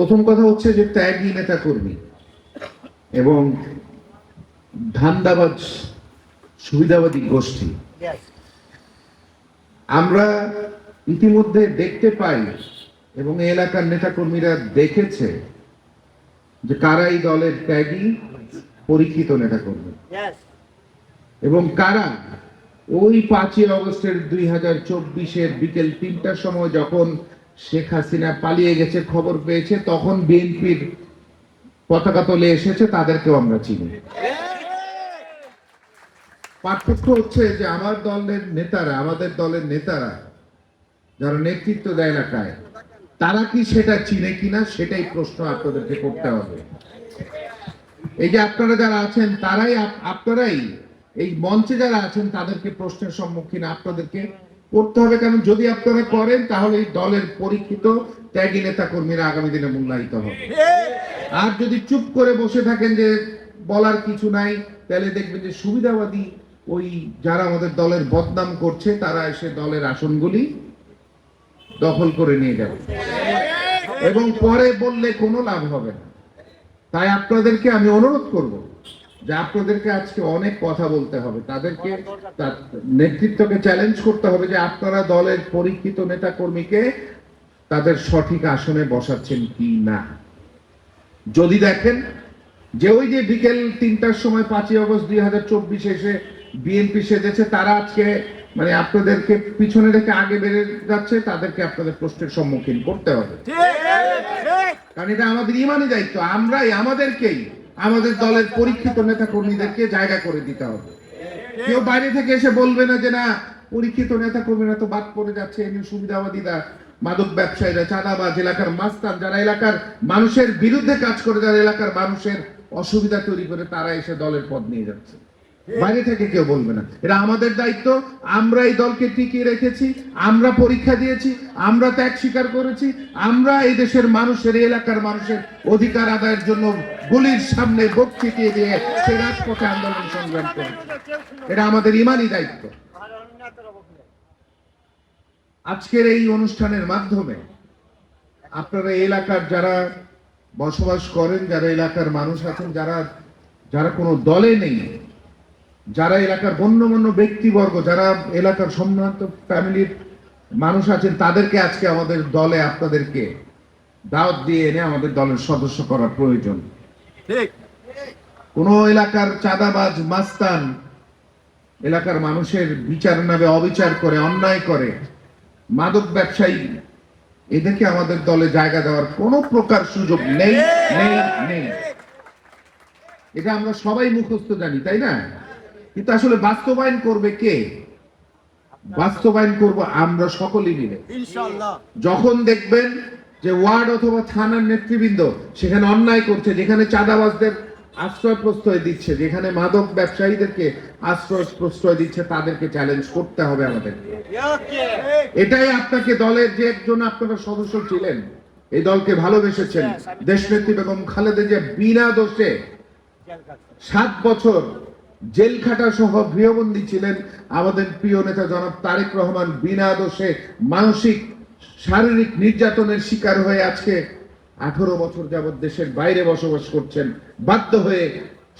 প্রথম কথা হচ্ছে যে ত্যাগী নেতা কর্মী এবং ধান্দাবাজ সুবিধাবাদী গোষ্ঠী। আমরা ইতিমধ্যে দেখতে পাই এবং এলাকার নেতাকর্মীরা দেখেছে যে কারা এই দলের ত্যাগী পরীক্ষিত নেতাকর্মী। এবং কারা ওই পাঁচই অগস্টের দুই হাজার চব্বিশের বিকেল তিনটার সময় যখন শেখ হাসিনা পালিয়ে গেছে, খবর পেয়েছে, তখন বিএনপির পতাকা তোলে এসেছে, তাদেরকেও আমরা চিনি। পার্থক্য হচ্ছে যে আমার দলের নেতারা, আমাদের দলের নেতারা যারা নেতৃত্ব দেয় এলাকায় তারা কি সেটা চিনে কিনা, সেটাই প্রশ্ন আপনাদেরকে করতে হবে। এই যে আপনারা যারা আছেন, তারাই আপনারাই এই মঞ্চে যারা আছেন, তাদেরকে প্রশ্নের সম্মুখীন আপনাদেরকে করতে হবে, কারণ যদি আপনারা করেন, তাহলে এই দলের পরীক্ষিত ত্যাগী নেতা কর্মীরা আগামী দিনে মূল্যায়িত হবে। আর যদি চুপ করে বসে থাকেন যে বলার কিছু নাই, তাহলে দেখবেন যে সুবিধাবাদী ওই যারা আমাদের দলের বদনাম করছে, তারা এসে দলের আসনগুলি দখল করে নিয়ে যাবে। এবং পরে বললে কোনো লাভ হবে না। তাই আপনাদেরকে আমি অনুরোধ করব যে আপনাদেরকে আজকে অনেক কথা বলতে হবে তাদেরকে তার নেতৃত্বকে চ্যালেঞ্জ করতে হবে যে আপনারা দলের পরীক্ষিত নেতা কর্মীকে তাদের সঠিক আসনে বসাচ্ছেন কি না। যদি দেখেন যে ওই যে বিকেল তিনটার সময় পাঁচই অগস্ট দুই হাজার চব্বিশে এসে বিএনপি সেজেছে তারা আজকে মানে আপনাদেরকে পিছনে রেখে আগে বেড়ে যাচ্ছে তাদেরকে আপনাদের প্রশ্নের সম্মুখীন করতে হবে। কারণ এটা আমাদের ইমানি দায়িত্ব আমরাই আমাদেরকেই। আমাদের দলের পরীক্ষিত নেতা কর্মীদেরকে জায়গা করে দিতে হবে। কেউ বাইরে থেকে এসে বলবে না যে, না, পরীক্ষিত নেতা কর্মীরা তো বাদ পড়ে যাচ্ছে এমনি সুবিধাবাদীরা, মাদক ব্যবসায়ীরা, চাঁদাবাজ, এলাকার মাস্তান, যারা এলাকার মানুষের বিরুদ্ধে কাজ করে, যারা এলাকার মানুষের অসুবিধা তৈরি করে, তারা এসে দলের পদ নিয়ে যাচ্ছে। বাইরে থেকে কেউ বলবে না। এটা আমাদের দায়িত্ব, আমরা এই দলকে টিকিয়ে রেখেছি, আমরা পরীক্ষা দিয়েছি, আমরা ত্যাগ স্বীকার করেছি, আমরা এই দেশের মানুষের এলাকার মানুষের অধিকার আদায়ের জন্য গুলির সামনে বুক টিকিয়ে দিয়ে সে রাজপথে আন্দোলন সংগ্রাম করেছি এটা আমাদের ইমানই দায়িত্ব। আজকের এই অনুষ্ঠানের মাধ্যমে আপনারা এলাকার যারা বসবাস করেন, যারা এলাকার মানুষ আছেন, যারা যারা কোনো দলে নেই, যারা এলাকার গণ্যমান্য ব্যক্তিবর্গ, যারা এলাকার সম্ভ্রান্ত ফ্যামিলির মানুষ আছেন, তাদেরকে আজকে আমাদের দলে আপনাদেরকে দাওয়াত দিয়ে এনে আমাদের দলের সদস্য করা প্রয়োজন। কোন এলাকার চাঁদাবাজ মাস্তান এলাকার মানুষের বিচার নামে অবিচার করে অন্যায় করে মাদক ব্যবসায়ী এদেরকে আমাদের দলে জায়গা দেওয়ার কোনো প্রকার সুযোগ নেই নেই নেই। এটা আমরা সবাই মুখস্থ জানি তাই না? কিন্তু আসলে বাস্তবায়ন করবে কে? বাস্তবায়ন করব আমরা সকলেই মিলে। যখন দেখবেন যে ওয়ার্ড অথবা থানার নেতৃবৃন্দ সেখানে অন্যায় করছে যেখানে চাঁদাবাজদের আশ্রয় প্রশ্রয় দিচ্ছে যেখানে মাদক ব্যবসায়ীদেরকে আশ্রয় প্রশ্রয় দিচ্ছে তাদেরকে চ্যালেঞ্জ করতে হবে আমাদের এটাই আপনাকে দলের যে একজন আপনারা সদস্য ছিলেন এই দলকে ভালোবেসেছেন দেশনেত্রী বেগম খালেদা যে বিনা দোষে সাত বছর জেল খাটা সহ গৃহবন্দী ছিলেন আমাদের প্রিয় নেতা জনাব তারেক রহমান বিনা দোষে মানসিক শারীরিক নির্যাতনের শিকার হয়ে আজকে আঠারো বছর যাবৎ দেশের বাইরে বসবাস করছেন, বাধ্য হয়ে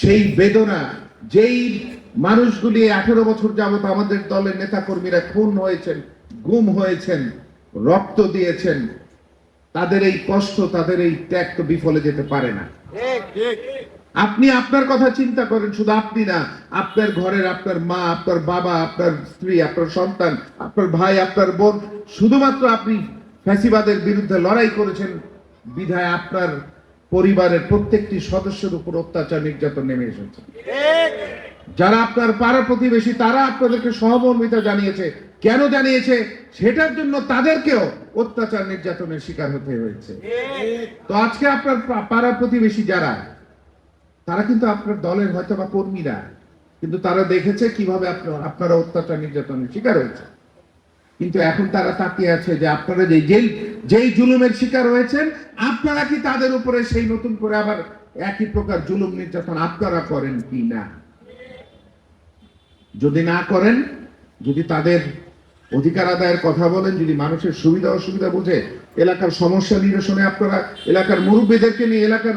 সেই বেদনা, যেই মানুষগুলি আঠারো বছর যাবৎ আমাদের দলের নেতা কর্মীরা খুন হয়েছেন, গুম হয়েছেন, রক্ত দিয়েছেন, তাদের এই কষ্ট, তাদের এই ত্যাগ তো বিফলে যেতে পারে না। আপনি আপনার কথা চিন্তা করেন, শুধু আপনি না, আপনার ঘরের আপনার মা, আপনার বাবা, আপনার স্ত্রী, আপনার সন্তান, আপনার ভাই, আপনার বোন, শুধুমাত্র আপনি ফ্যাসিবাদের বিরুদ্ধে লড়াই করেছেন, বিধায় আপনার পরিবারের প্রত্যেকটি সদস্যের উপর অত্যাচার, নির্যাতন নেমে এসেছে। যারা আপনার পাড়া প্রতিবেশী, তারা আপনাদেরকে সহমর্মিতা জানিয়েছে। কেন জানিয়েছে? সেটার জন্য তাদেরকেও অত্যাচার, নির্যাতনের শিকার হতে হয়েছে। তো আজকে আপনার পাড়া প্রতিবেশী যারা তারা কিন্তু আপনার দলের হয়তো বা কর্মীরা, কিন্তু তারা দেখেছে কীভাবে আপনার অত্যাচার নির্যাতনের শিকার হয়েছে কিন্তু এখন তারা তাকিয়ে আছে যে আপনারা যে, যেই যেই জুলুমের শিকার হয়েছেন, আপনারা কি তাদের উপরে সেই নতুন করে আবার একই প্রকার জুলুম নির্যাতন আপনারা করেন কি না? যদি না করেন, যদি তাদের অধিকার আদায়ের কথা বলেন, যদি মানুষের সুবিধা অসুবিধা বুঝে, এলাকার সমস্যা নিরসনে আপনারা, এলাকার মুরব্বীদেরকে নিয়ে এলাকার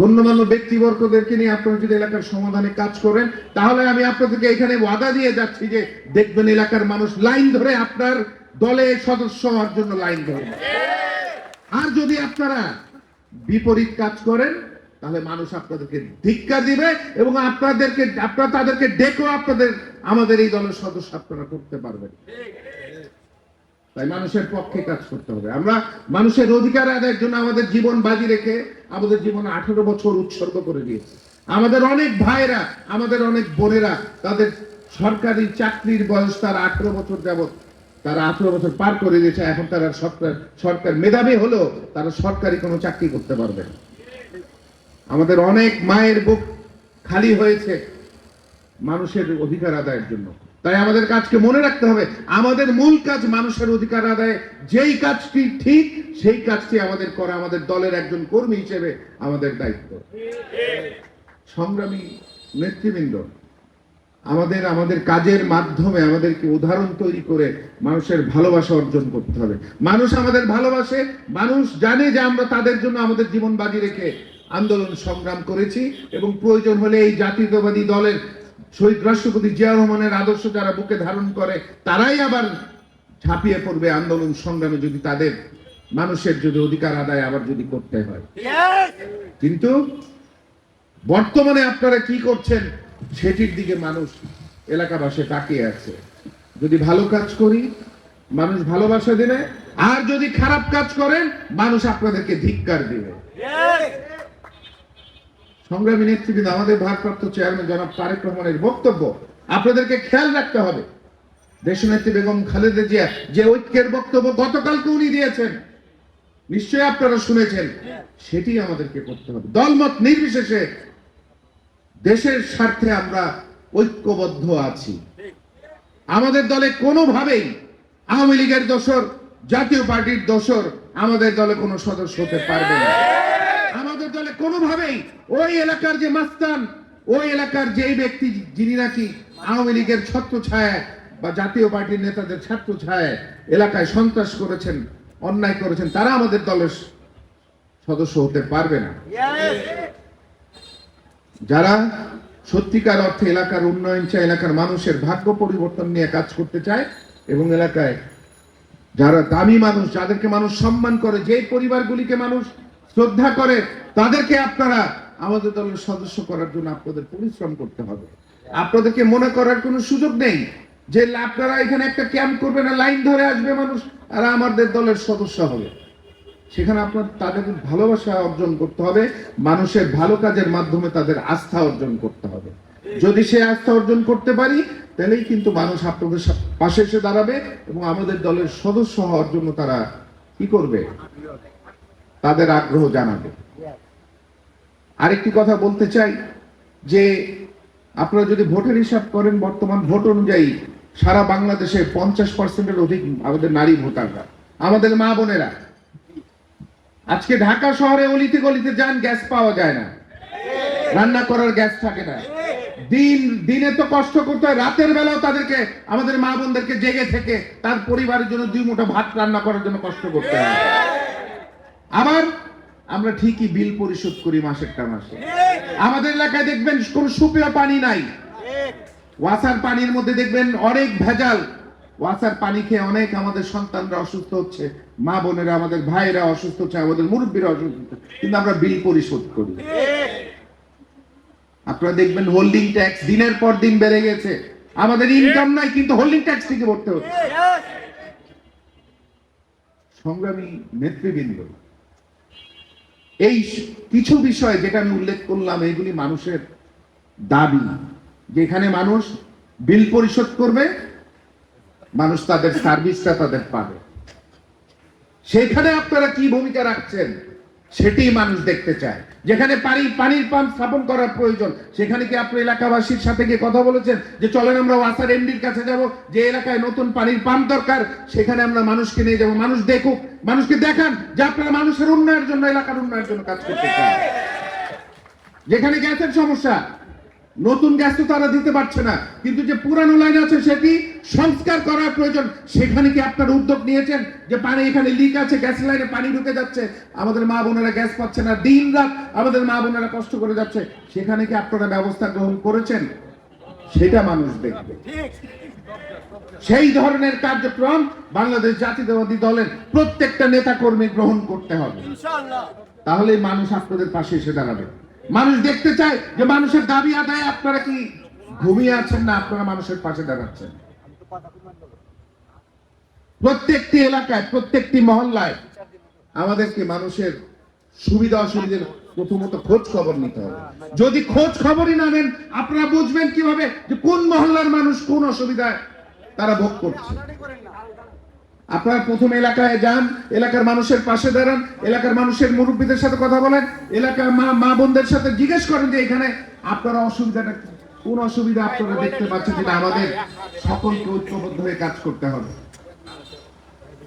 গণ্যমান্য ব্যক্তিবর্গদেরকে নিয়ে আপনারা যদি এলাকার সমাধানে কাজ করেন, তাহলে আমি আপনাদেরকে এখানে ওয়াদা দিয়ে যাচ্ছি যে দেখবেন এলাকার মানুষ লাইন ধরে আপনার দলে সদস্য হওয়ার জন্য লাইন ধরে। আর যদি আপনারা বিপরীত কাজ করেন, তাহলে মানুষ আপনাদেরকে ধিক্কার দিবে এবং আপনাদেরকে, আপনারা তাদেরকে ডেকেও আপনাদের, আমাদের এই দলের সদস্য আপনারা করতে পারবেন। তাই মানুষের পক্ষে কাজ করতে হবে। আমরা মানুষের অধিকার আদায়ের জন্য আমাদের জীবন বাজি রেখে আমাদের জীবন আঠারো বছর উৎসর্গ করে দিয়েছি। আমাদের অনেক ভাইরা আমাদের অনেক বোনেরা, তাদের সরকারি চাকরির বয়স তার আঠারো বছর যাবৎ, তারা আঠারো বছর পার করে দিয়েছে, এখন তারা সরকার সরকার মেধাবী হলেও তারা সরকারি কোনো চাকরি করতে পারবে না। আমাদের অনেক মায়ের বুক খালি হয়েছে মানুষের অধিকার আদায়ের জন্য। তাই আমাদের কাজকে মনে রাখতে হবে, আমাদের মূল কাজ মানুষের অধিকার আদায়, যেই কাজটি ঠিক, সেই কাজটি আমাদের করা, আমাদের দলের একজন কর্মী হিসেবে আমাদের দায়িত্ব। সংগ্রামী নেতৃবৃন্দ, আমাদের আমাদের কাজের মাধ্যমে আমাদেরকে উদাহরণ তৈরি করে মানুষের ভালোবাসা অর্জন করতে হবে। মানুষ আমাদের ভালোবাসে, মানুষ জানে যে আমরা তাদের জন্য আমাদের জীবন বাজি রেখে আন্দোলন সংগ্রাম করেছি এবং প্রয়োজন হলে এই জাতীয়তাবাদী দলের শহীদ রাষ্ট্রপতি জিয়া রহমানের আদর্শ যারা বুকে ধারণ করে তারাই আবার ঝাঁপিয়ে পড়বে আন্দোলন সংগ্রামে যদি তাদের মানুষের যদি অধিকার আদায় আবার যদি করতে হয়। কিন্তু বর্তমানে আপনারা কি করছেন সেটির দিকে মানুষ এলাকাবাসী তাকিয়ে আছে। যদি ভালো কাজ করি মানুষ ভালোবাসা দেবে আর যদি খারাপ কাজ করেন মানুষ আপনাদেরকে ধিক্কার দিবে। সংগ্রামী নেতৃবৃন্দ, আমাদের ভারপ্রাপ্ত চেয়ারম্যান জনাব তারেক রহমানের বক্তব্য আপনাদেরকে খেয়াল রাখতে হবে। দেশনেত্রী বেগম খালেদা জিয়া যে ঐক্যের বক্তব্য গতকালকে উনি দিয়েছেন, নিশ্চয়ই আপনারা শুনেছেন, সেটি আমাদেরকে করতে হবে। দলমত নির্বিশেষে দেশের স্বার্থে আমরা ঐক্যবদ্ধ আছি। আমাদের দলে কোনোভাবেই আওয়ামী লীগের দোসর জাতীয় পার্টির দোসর আমাদের দলে কোনো সদস্য হতে পারবে না। কোনোভাবেই ওই এলাকার যে মাস্তান, ওই এলাকার যেই ব্যক্তি যিনি নাকি আওয়ামী লীগের ছত্র ছায় বা জাতীয় পার্টির নেতাদের ছাত্র ছায় এলাকায় সন্ত্রাস করেছেন, অন্যায় করেছেন, তারা আমাদের দলের সদস্য হতে পারবে না। যারা সত্যিকার অর্থে এলাকার উন্নয়ন চায়, এলাকার মানুষের ভাগ্য পরিবর্তন নিয়ে কাজ করতে চায় এবং এলাকায় যারা দামি মানুষ, যাদেরকে মানুষ সম্মান করে যে পরিবারগুলিকে মানুষ শ্রদ্ধা করে তাদেরকে আপনারা আমাদের দলের সদস্য করার জন্য আপনাদের পরিশ্রম করতে হবে। আপনাদেরকে মনে করার কোনো সুযোগ নেই যে আপনারা এখানে একটা ক্যাম্প করবেন লাইন ধরে আসবে মানুষ আর আমাদের দলের সদস্য হবে। সেখানে আপনার তাদের ভালোবাসা অর্জন করতে হবে, মানুষের ভালো কাজের মাধ্যমে তাদের আস্থা অর্জন করতে হবে। যদি সে আস্থা অর্জন করতে পারি, তাহলেই কিন্তু মানুষ আপনাদের পাশে এসে দাঁড়াবে এবং আমাদের দলের সদস্য হওয়ার জন্য তারা কি করবে? তাদের আগ্রহ জানাবে। আরেকটি কথা বলতে চাই যে আপনারা যদি ভোটের হিসাব করেন, বর্তমান ভোট অনুযায়ী সারা বাংলাদেশে পঞ্চাশ পার্সেন্টের অধিক আমাদের নারী ভোটাররা, আমাদের মা বোনেরা। আজকে ঢাকা শহরে অলিতে গলিতে যান, গ্যাস পাওয়া যায় না। রান্না করার গ্যাস থাকে না। দিন, দিনে তো কষ্ট করতে হয়, রাতের বেলাও তাদেরকে, আমাদের মা বোনদেরকে জেগে থেকে তার পরিবারের জন্য দুই মুঠো ভাত রান্না করার জন্য কষ্ট করতে হয়। আবার আমরা ঠিকই বিল পরিশোধ করি মাসেরটা মাসে। আমাদের এলাকায় দেখবেন কোন সুপেয় পানি নাই। ওয়াসার পানির মধ্যে দেখবেন অনেক ভেজাল। ওয়াসার পানি খেয়ে অনেক আমাদের সন্তানরা অসুস্থ হচ্ছে, মা বোনেরা, আমাদের ভাইরা অসুস্থ হচ্ছে, আমাদের মুরব্বীরা অসুস্থ কিন্তু আমরা বিল পরিশোধ করি। আপনারা দেখবেন হোল্ডিং ট্যাক্স দিনের পর দিন বেড়ে গেছে। আমাদের ইনকাম নাই, কিন্তু হোল্ডিং ট্যাক্স থেকে ভরতে হচ্ছে। সংগ্রামী নেতৃবৃন্দ এই কিছু বিষয় যেটা আমি উল্লেখ করলাম, এইগুলি মানুষের দাবি যেখানে মানুষ বিল পরিশোধ করবে, মানুষ তাদের সার্ভিসটা তাদের পাবে। সেখানে আপনারা কি ভূমিকা রাখছেন? সেটি মানুষ দেখতে চায়। যেখানে পানি, পানির পাম্প স্থাপন করার প্রয়োজন, সেখানে কি আপনি এলাকাবাসীর সাথে গিয়ে কথা বলেছেন? যে চলেন আমরা ওয়াসার এমডির কাছে যাব, যে এলাকায় নতুন পানির পাম্প দরকার, সেখানে আমরা মানুষকে নিয়ে যাব। মানুষ দেখুক, মানুষকে দেখান যে আপনারা মানুষের উন্নয়নের জন্য, এলাকার উন্নয়নের জন্য কাজ করতে চান। যেখানে গ্যাসের সমস্যা নতুন গ্যাস তো তারা দিতে পারছে না। কিন্তু যে পুরানো লাইন আছে সেটি সংস্কার করার প্রয়োজন। সেখানে কি আপনারা উদ্যোগ নিয়েছেন যে পানি এখানে লিক আছে গ্যাস লাইনে পানি ঢুকে যাচ্ছে? আমাদের মা বোনেরা গ্যাস পাচ্ছে না দিন রাত আমাদের মা বোনেরা কষ্ট করে যাচ্ছে। সেখানে কি আপনারা ব্যবস্থা গ্রহণ করেছেন? সেটা মানুষ দেখবে। সেই ধরনের কার্যক্রম বাংলাদেশ জাতীয়তাবাদী দলের প্রত্যেকটা নেতা কর্মী গ্রহণ করতে হবে। তাহলে মানুষ আপনাদের পাশে এসে দাঁড়াবে। মানুষ দেখতে চায় যে মানুষের দাবি আদায় আপনারা কি ঘুমিয়ে আছেন না আপনারা মানুষের পাশে দাঁড়াচ্ছেন? প্রত্যেকটি এলাকায়, প্রত্যেকটি মহল্লায় আমাদেরকে মানুষের সুবিধা অসুবিধার প্রথমত খোঁজ খবর নিতে হবে। যদি খোঁজ খবরই না নেন, আপনারা বুঝবেন কীভাবে যে কোন মহল্লার মানুষ কোন অসুবিধায় তারা ভোগ করছে। আপনারা প্রথম এলাকায় যান, এলাকার মানুষের পাশে দাঁড়ান, এলাকার মানুষের মুরব্বীদের সাথে কথা বলেন, এলাকার মা মা বোনদের সাথে জিজ্ঞেস করেন যে এখানে আপনারা অসুবিধাটা কোন অসুবিধা আপনারা দেখতে পাচ্ছেন যেটা আমাদের সকলকে ঐক্যবদ্ধ হয়ে কাজ করতে হবে?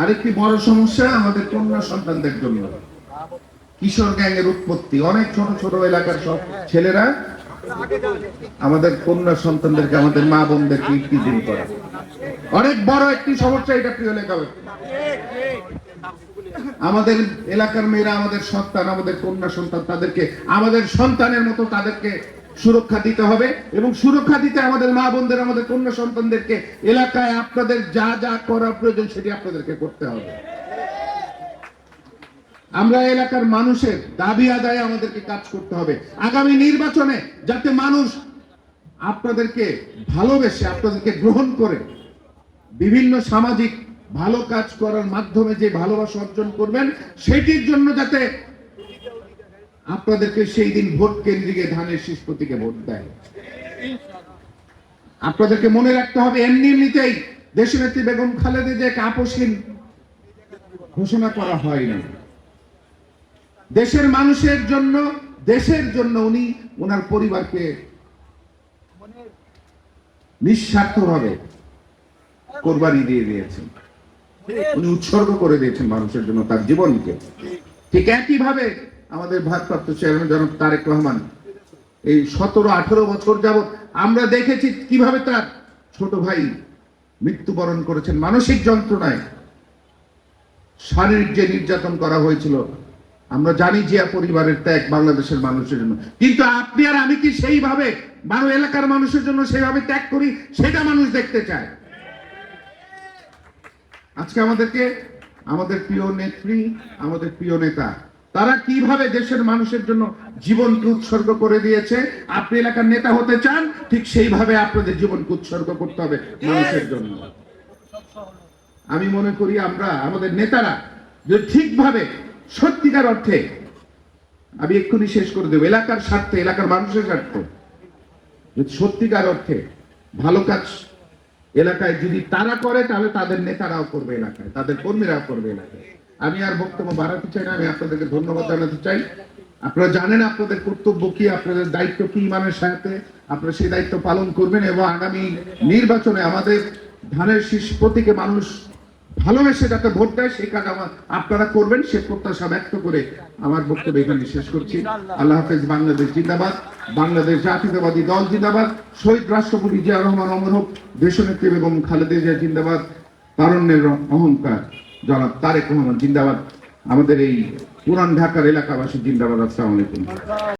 আরেকটি বড় সমস্যা আমাদের কন্যা সন্তানদের জন্য। কিশোর গ্যাংয়ের উৎপত্তি। অনেক ছোট ছোট এলাকার সব ছেলেরা আমাদের কন্যা সন্তানদেরকে, আমাদের মা বোনদেরকে ইফতিজিং করে অনেক বড় একটি সমস্যা এটা প্রিয় লেখক আমাদের এলাকার মেয়েরা, আমাদের সন্তান, আমাদের কন্যা সন্তান, তাদেরকে, আমাদের সন্তানের মতো তাদেরকে সুরক্ষা দিতে হবে এবং সুরক্ষা দিতে আমাদের মা বোনদের, আমাদের কন্যা সন্তানদেরকে এলাকায় আপনাদের যা যা করা প্রয়োজন সেটি আপনাদেরকে করতে হবে। আমরা এলাকার মানুষের দাবি আদায়ে আমাদেরকে কাজ করতে হবে। আগামী নির্বাচনে যাতে মানুষ আপনাদেরকে ভালোবেসে, আপনাদেরকে গ্রহণ করে বিভিন্ন সামাজিক ভালো কাজ করার মাধ্যমে যে ভালোবাসা অর্জন করবেন, সেটির জন্য যাতে আপনাদেরকে সেই দিন ভোট কেন্দ্রিকে ধানের শীষ প্রতীকে ভোট দেয়। আপনাদেরকে মনে রাখতে হবে, এমনি এমনিতেই দেশনেত্রী বেগম খালেদা যে আপসহীন ঘোষণা করা হয় না। দেশের মানুষের জন্য, দেশের জন্য উনি ওনার পরিবারকে নিঃস্বার্থভাবে কোরবানি দিয়ে দিয়েছেন। উনি উৎসর্গ করে দিয়েছেন মানুষের জন্য তার জীবনকে। ঠিক একইভাবে আমাদের ভারপ্রাপ্ত চেয়ারম্যান জনাব তারেক রহমান, এই সতেরো, আঠেরো বছর যাবত আমরা দেখেছি কীভাবে তার ছোট ভাই মৃত্যুবরণ করেছেন। মানসিক যন্ত্রণায় শারীরিক যে নির্যাতন করা হয়েছিল, আমরা জানি জিয়া পরিবারের ত্যাগ বাংলাদেশের মানুষের জন্য। কিন্তু আপনি আর আমি কি সেইভাবে বারো এলাকার মানুষের জন্য সেইভাবে ত্যাগ করি, সেটা মানুষ দেখতে চায়। আজকে আমাদেরকে, আমাদের প্রিয় নেত্রী, আমাদের প্রিয় নেতা, তারা কীভাবে দেশের মানুষের জন্য জীবনকে উৎসর্গ করে দিয়েছে, আপনি এলাকার নেতা হতে চান, ঠিক সেইভাবে আপনাদের জীবনকে উৎসর্গ করতে হবে মানুষের জন্য। আমি মনে করি আমরা, আমাদের নেতারা, যে ঠিকভাবে, সত্যিকার অর্থে, আমি এক্ষুনি শেষ করে দেবো, এলাকার স্বার্থে, এলাকার মানুষের স্বার্থে সত্যিকার অর্থে, ভালো কাজ এলাকায় যদি তারা করে, তাহলে তাদের নেতারাও করবে এলাকায়, তাদের কর্মীরাও করবে এলাকায়। আমি আর বক্তব্য বাড়াতে চাই না, আমি আপনাদেরকে ধন্যবাদ জানাতে চাই। আপনারা জানেন আপনাদের কর্তব্য কি, আপনাদের দায়িত্ব কি ইমানের সাথে? আপনারা সেই দায়িত্ব পালন করবেন এবং আগামী নির্বাচনে আমাদের ধানের শীষ প্রতীকে মানুষ ভালোবেসে যাতে ভোট দেয়, সেই কাজ আমার আপনারা করবেন, সে প্রত্যাশা ব্যক্ত করে আমার বক্তব্য এখানে শেষ করছি। আল্লাহ হাফেজ, বাংলাদেশ জিন্দাবাদ, বাংলাদেশ জাতীয়তাবাদী দল জিন্দাবাদ, শহীদ রাষ্ট্রপতি জিয়া রহমান, অমর হোক, দেশনেত্রী বেগম খালেদা জিয়া জিন্দাবাদ, তারণ্যের অহংকার। জনাব তারেক রহমান জিন্দাবাদ। আমাদের এই পুরান ঢাকার এলাকাবাসী জিন্দাবাদ, আসসালামু আলাইকুম।